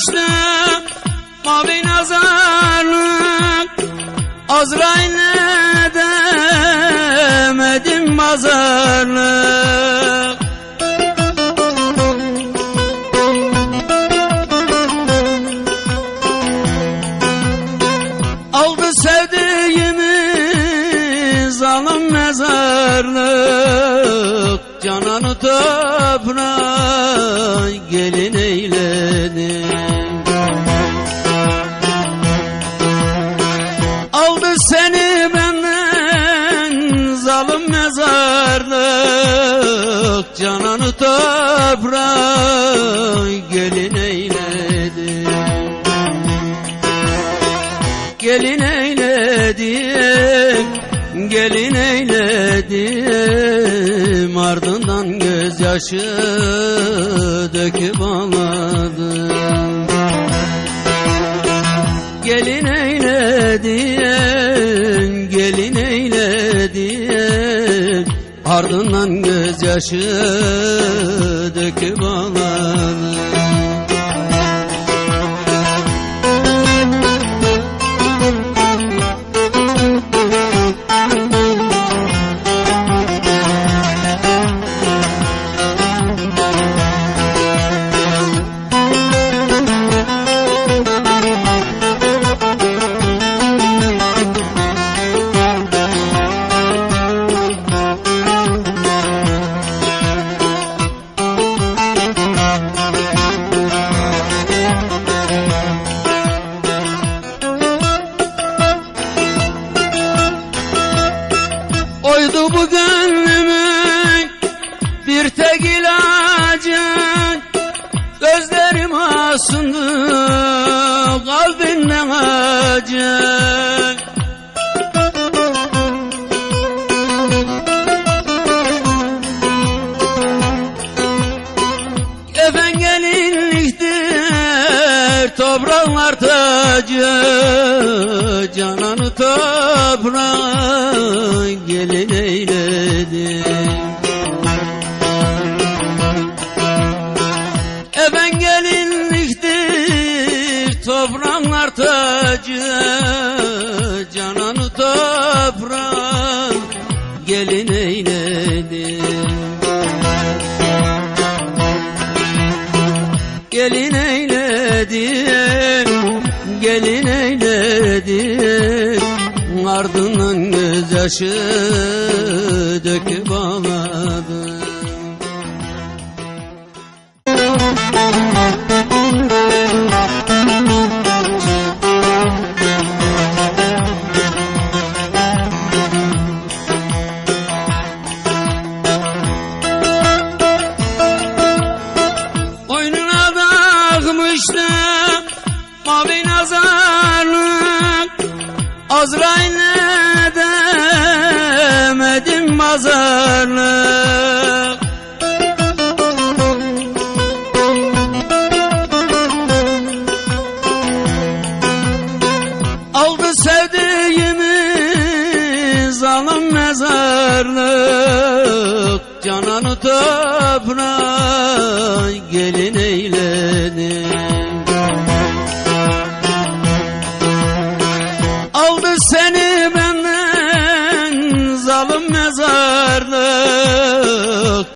açtım mavi nazarlık. Azrail edemedim mazarlık. Aldı sevdiğimi zalim mezarlık. Cananı toprağa gelin Cananı toprağa gelin eyledi. Gelin eyledim, gelin eyledim Ardından gözyaşı döküp ağladım Gelin eyledim, Ardından gözyaşı döküp ağladım gönlümün bir tek ilacı. Gözlerim aslında kalbimden acı. Efen gelinliktir topraklar tacı Cananı toprağa tacı Cananı toprağa gelin eyledi Gelin eyledim, gelin eyledim. Ardından gözyaşı döküp ağladım takmıştım mavi nazarlık. Azrail'e demedim mazarlık. Aldı sevdiğimi zalim mezarlık. Cananı toprağa gelin eyledi